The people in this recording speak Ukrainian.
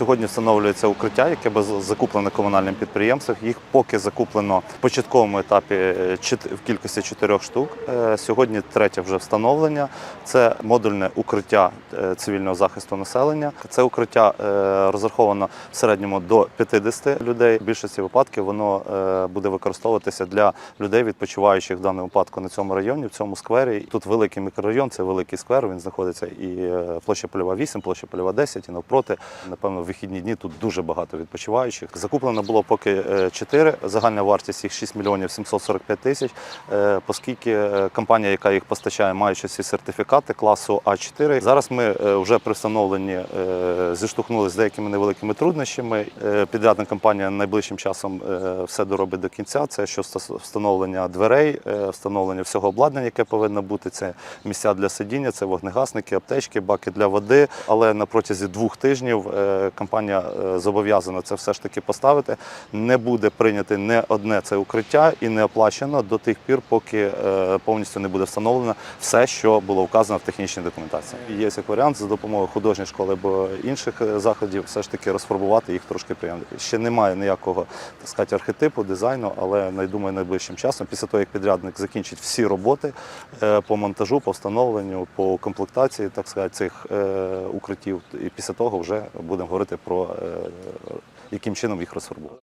Сьогодні встановлюється укриття, яке закуплене комунальним підприємством. Їх поки закуплено в початковому етапі е, в кількості чотирьох штук. Е, Сьогодні третє вже встановлення. Це модульне укриття е, цивільного захисту населення. Це укриття розраховано в середньому до 50 людей. В більшості випадків воно буде використовуватися для людей, відпочиваючих в даному випадку на цьому районі, в цьому сквері. Тут великий мікрорайон, це великий сквер. Він знаходиться і площа Польова 8, площа Польова 10, і навпроти. Напевно, в вихідні дні тут дуже багато відпочиваючих. Закуплено було поки 4. Загальна вартість їх 6 мільйонів 745 тисяч. Е, Оскільки е, компанія, яка їх постачає, маючи ці сертифікати класу А4. Зараз ми е, вже при встановленні е, зіштовхнулися з деякими невеликими труднощами. Е, Підрядна компанія найближчим часом е, все доробить до кінця. Це що встановлення дверей, е, встановлення всього обладнання, яке повинно бути. Це місця для сидіння, це вогнегасники, аптечки, баки для води. Але на протязі двох тижнів е, компанія е, зобов'язана це все ж таки поставити. Не буде прийняти не одне це укриття і не оплачено до тих пір, поки е, повністю не буде встановлено все, що було вказано в технічній документації. Є як варіант за допомогою художньої школи або інших е, заходів, все ж таки розфарбувати їх трошки приємнити. Ще немає ніякого так сказати, архетипу, дизайну, але я думаю, найближчим часом, після того як підрядник закінчить всі роботи по монтажу, по встановленню, по комплектації, так сказати, цих укриттів, і після того вже будемо говорити про е, яким чином їх розфарбувати.